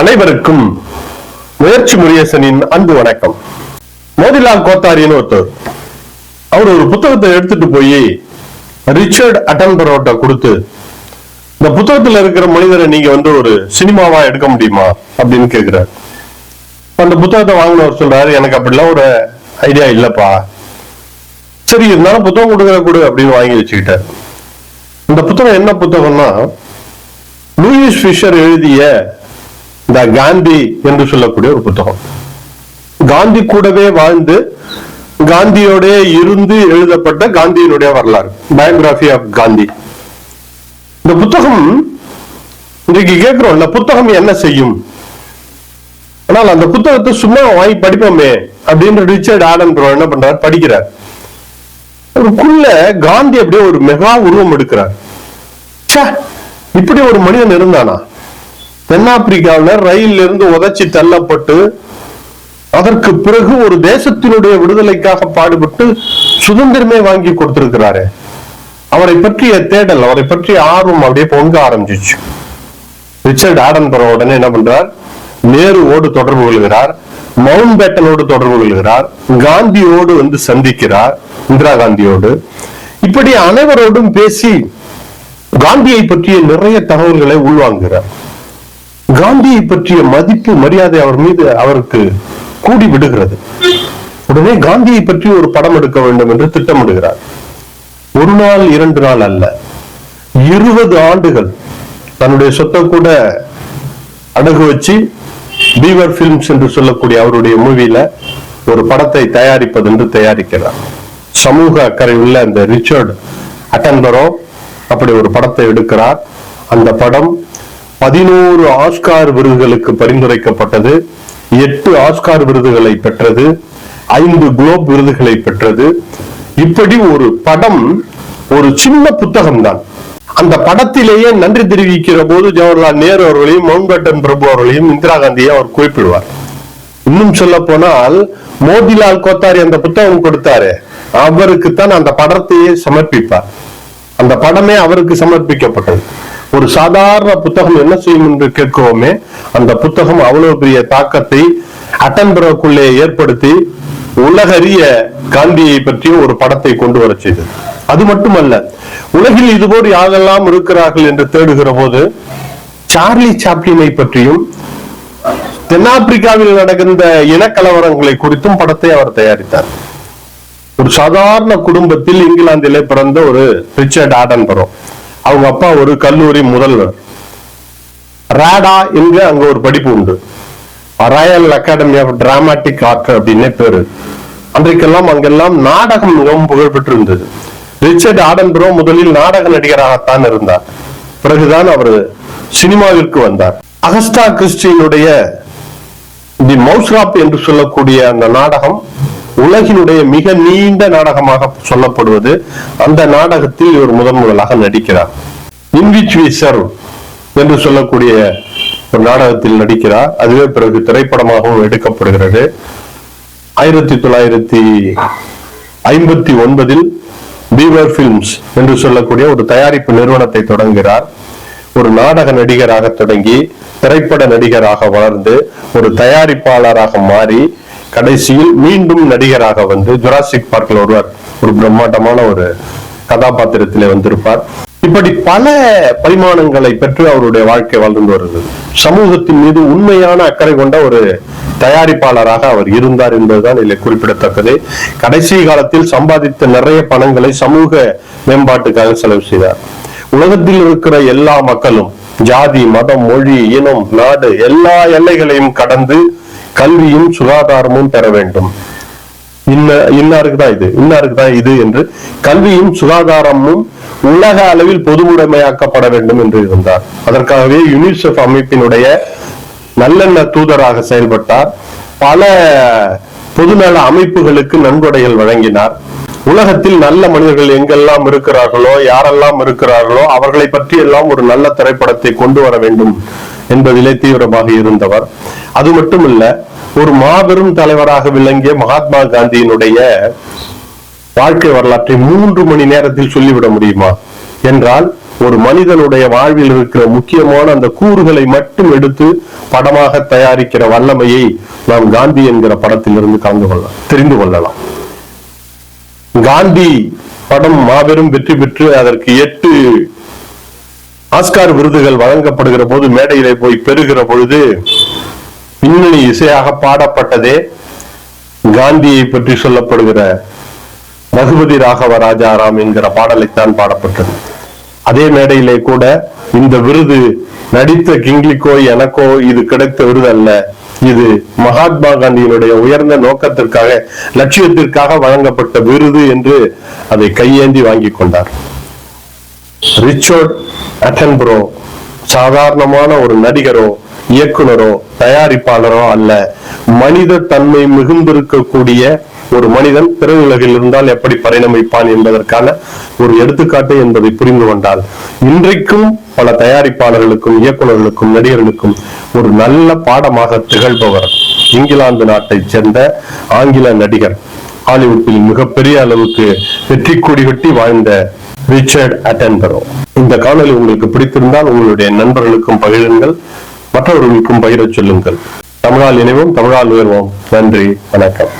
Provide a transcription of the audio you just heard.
அனைவருக்கும் முயற்சி முரியசனின் அன்பு வணக்கம். மோதிலால் கோத்தாரின்னு ஒருத்தர். அவர் ஒரு புத்தகத்தை எடுத்துட்டு போய் ரிச்சர்ட் அட்டன்பரோட்ட கொடுத்து இந்த புத்தகத்துல இருக்கிற மனிதரை நீங்க வந்து ஒரு சினிமாவா எடுக்க முடியுமா? அப்படின்னு கேக்குறாரு. அந்த புத்தகத்தை வாங்கினவர் சொல்றாரு எனக்கு அப்படிலாம் ஒரு ஐடியா இல்லப்பா. சரி இருந்தாலும் புத்தகம் கொடுக்குற கொடு அப்படின்னு வாங்கி வச்சுக்கிட்டார். இந்த புத்தகம் என்ன புத்தகம்னா லூயிஸ் ஃபிஷர் எழுதிய த காந்தி என்று சொல்லக்கூடிய ஒரு புத்தகம். காந்தி கூடவே வாழ்ந்து காந்தியோட இருந்து எழுதப்பட்ட காந்தியினுடைய வரலாறு பயோகிராபி ஆஃப் காந்தி. இந்த புத்தகம் இன்றைக்கு கேட்கிறோம்ல புத்தகம் என்ன செய்யும்? ஆனால் அந்த புத்தகத்தை சும்மா வாங்கி படிப்போமே அப்படின்னு ரிச்சர்ட் ஆடன் என்ன பண்றாரு? படிக்கிறார். அவருக்குள்ள காந்தி அப்படியே ஒரு மெகா உருவம் எடுக்கிறார். இப்படி ஒரு மனிதன் இருந்தானா? தென்னாப்பிரிக்காவில் ரயிலில் இருந்து உதைச்சி தள்ளப்பட்டு அதற்கு பிறகு ஒரு தேசத்தினுடைய விடுதலைக்காக பாடுபட்டு சுதந்திரமே வாங்கி கொடுத்திருக்கிறாரு. அவரை பற்றிய தேடல் அவரை பற்றிய ஆர்வம் அப்படியே பொங்க ஆரம்பிச்சிச்சு. ரிச்சர்ட் ஆடன்பரோ உடனே என்ன பண்றார்? நேருவோடு தொடர்பு கொள்கிறார் மவுண்ட் பேட்டனோடு தொடர்பு கொள்கிறார் காந்தியோடு வந்து சந்திக்கிறார் இந்திரா காந்தியோடு. இப்படி அனைவரோடும் பேசி காந்தியை பற்றிய நிறைய தகவல்களை உள்வாங்குகிறார். காந்தியை பற்றிய மதிப்பு மரியாதை அவர் மீது அவருக்கு கூடி விடுகிறது. உடனே காந்தியை பற்றி ஒரு படம் எடுக்க வேண்டும் என்று திட்டமிடுகிறார். ஒரு நாள் இரண்டு நாள் அல்ல. இருபது ஆண்டுகள் தன்னுடைய சொத்தை கூட அடகு வச்சு பீவர் பிலிம்ஸ் என்று சொல்லக்கூடிய அவருடைய மூவியில ஒரு படத்தை தயாரிப்பது என்று தயாரிக்கிறார். சமூக அக்கறை உள்ள அந்த ரிச்சர்ட் அட்டன்பரோ அப்படி ஒரு படத்தை எடுக்கிறார். அந்த படம் பதினோரு ஆஸ்கார் விருதுகளுக்கு பரிந்துரைக்கப்பட்டது எட்டு ஆஸ்கார் விருதுகளை பெற்றது ஐந்து குளோப் விருதுகளை பெற்றது. இப்படி ஒரு படம் ஒரு சின்ன புத்தகம் தான் அந்த படத்திலேயே நன்றி தெரிவிக்கிற போது ஜவஹர்லால் நேரு அவர்களையும் மவுண்ட்பேட்டன் பிரபு அவர்களையும் இந்திரா காந்தியை அவர் குறிப்பிடுவார். இன்னும் சொல்ல போனால் மோதிலால் கோத்தாரி அந்த புத்தகம் கொடுத்தாரு. அவருக்குத்தான் அந்த படத்தையே சமர்ப்பிப்பார். அந்த படமே அவருக்கு சமர்ப்பிக்கப்பட்டது. ஒரு சாதாரண புத்தகம் என்ன செய்யும் என்று கேட்கிறோமே அந்த புத்தகம் அவ்வளவு பெரிய தாக்கத்தை அட்டன்பரோக்குள்ளே ஏற்படுத்தி உலகறிய காந்தியை பற்றிய ஒரு படத்தை கொண்டு வர செய்தது. அது மட்டுமல்ல உலகில் இதுபோல் யாரெல்லாம் இருக்கிறார்கள் என்று தேடுகிற போது சார்லி சாப்ளினை பற்றியும் தென்னாப்பிரிக்காவில் நடக்கின்ற இனக்கலவரங்களை குறித்தும் படத்தை அவர் தயாரித்தார். ஒரு சாதாரண குடும்பத்தில் இங்கிலாந்திலே பிறந்த ஒரு ரிச்சர்ட் ஆடன்பரோ அவங்க அப்பா ஒரு கல்லூரி முதல்வர். ராடா என்று அங்க ஒரு படிப்பு உண்டு. Royal academy of dramatic art அப்படின்னே பேரு. அன்றைக்கெல்லாம் அங்கெல்லாம் நாடகம் மிகவும் புகழ்பெற்று இருந்தது ரிச்சர்ட் ஆடன்பரோ முதலில் நாடக நடிகராகத்தான் இருந்தார். பிறகுதான் அவர் சினிமாவிற்கு வந்தார். அகஸ்டா கிறிஸ்டியினுடைய தி மவுஸ்ராப் என்று சொல்லக்கூடிய அந்த நாடகம் உலகினுடைய மிக நீண்ட நாடகமாக சொல்லப்படுவது அந்த நாடகத்தில் இவர் முதன் முதலாக நடிக்கிறார். இன்விச் வி சர்வ் என்று சொல்லக்கூடிய ஒரு நாடகத்தில் நடிக்கிறார். அதுவே பிறகு திரைப்படமாகவும் எடுக்கப்படுகிறது. ஆயிரத்தி தொள்ளாயிரத்தி ஐம்பத்தி ஒன்பதில் பீவர் பிலிம்ஸ் என்று சொல்லக்கூடிய ஒரு தயாரிப்பு நிறுவனத்தை தொடங்குகிறார். ஒரு நாடக நடிகராக தொடங்கி திரைப்பட நடிகராக வளர்ந்து ஒரு தயாரிப்பாளராக மாறி கடைசியில் மீண்டும் நடிகராக வந்து ஜுராசிக் பார்க்ல ஒருவர் ஒரு பிரம்மாண்டமான ஒரு கதாபாத்திரத்திலே வந்திருப்பார். இப்படி பல பரிமாணங்களை பெற்று அவருடைய வாழ்க்கை வாழ்ந்து வருகிறது. சமூகத்தின் மீது உண்மையான அக்கறை கொண்ட ஒரு தயாரிப்பாளராக அவர் இருந்தார் என்பதுதான் இதில் குறிப்பிடத்தக்கது. கடைசி காலத்தில் சம்பாதித்த நிறைய பணங்களை சமூக மேம்பாட்டுக்காக செலவு செய்தார். உலகத்தில் இருக்கிற எல்லா மக்களும் ஜாதி மதம் மொழி இனம் நாடு எல்லா எல்லைகளையும் கடந்து கல்வியும் சுகாதாரமும் பெற வேண்டும். இன்ன இன்னாருக்கு தான் இது? இன்னாருக்கு தான் இது என்று கல்வியும் சுகாதாரமும் உலக அளவில் பொதுமுடைமையாக்கப்பட வேண்டும் என்று இருந்தார். அதற்காகவே யுனிசெஃப் அமைப்பினுடைய நல்லெண்ண தூதராக செயல்பட்டார். பல பொதுநல அமைப்புகளுக்கு நன்கொடைகள் வழங்கினார். உலகத்தில் நல்ல மனிதர்கள் எங்கெல்லாம் இருக்கிறார்களோ யாரெல்லாம் இருக்கிறார்களோ அவர்களை பற்றி எல்லாம் ஒரு நல்ல திரைப்படத்தை கொண்டு வர வேண்டும். என்பதிலே தீவிரமாக இருந்தவர். அது மட்டுமல்ல ஒரு மாபெரும் தலைவராக விளங்கிய மகாத்மா காந்தியினுடைய வாழ்க்கை வரலாற்றை மூன்று மணி நேரத்தில் சொல்லிவிட முடியுமா? என்றால் ஒரு மனிதனுடைய வாழ்வில் இருக்கிற முக்கியமான அந்த கூறுகளை மட்டும் எடுத்து படமாக தயாரிக்கிற வல்லமையை நாம் காந்தி என்கிற படத்திலிருந்து கலந்து கொள்ளலாம் தெரிந்து கொள்ளலாம். காந்தி படம் மாபெரும் வெற்றி பெற்று அதற்கு எட்டு ஆஸ்கார் விருதுகள் வழங்கப்படுகிற போது மேடையிலே போய் பெறுகிற பொழுது பின்னணி இசையாக பாடப்பட்டதே காந்தியை பற்றி சொல்லப்படுகிற ரகுபதி ராகவ ராஜாராம் என்கிற பாடலைத்தான் பாடப்பட்டது. அதே மேடையிலே கூட இந்த விருது நடித்த கிங்லிக்கோ எனக்கோ இது கிடைத்த விருது அல்ல. இது மகாத்மா காந்தியினுடைய உயர்ந்த நோக்கத்திற்காக லட்சியத்திற்காக வழங்கப்பட்ட விருது என்று அதை கையேந்தி வாங்கி கொண்டார். ரிச்சர்ட் அட்டன்புரோ சாதாரணமான ஒரு நடிகரோ இயக்குனரோ தயாரிப்பாளரோ அல்ல. மனித தன்மை மிகுந்திருக்கக்கூடிய ஒரு மனிதன் பிறகுலகில் இருந்தால் எப்படி பரிணமிப்பான் என்பதற்கான ஒரு எடுத்துக்காட்டு என்பதை புரிந்து கொண்டால் இன்றைக்கும் பல தயாரிப்பாளர்களுக்கும் இயக்குனர்களுக்கும் நடிகர்களுக்கும் ஒரு நல்ல பாடமாக திகழ்பவர் இங்கிலாந்து நாட்டைச் சேர்ந்த ஆங்கில நடிகர். ஹாலிவுட்டில் மிகப்பெரிய அளவுக்கு வெற்றி கொடி கட்டி வாழ்ந்த ரிச்சர்ட் அட்டன்பரோ இந்த காணொலி உங்களுக்கு பிடித்திருந்தால் உங்களுடைய நண்பர்களுக்கும் பகிருங்கள் மற்றவர்களுக்கும் பகிரச் சொல்லுங்கள். தமிழால் இணைவோம் தமிழால் உயர்வோம். நன்றி வணக்கம்.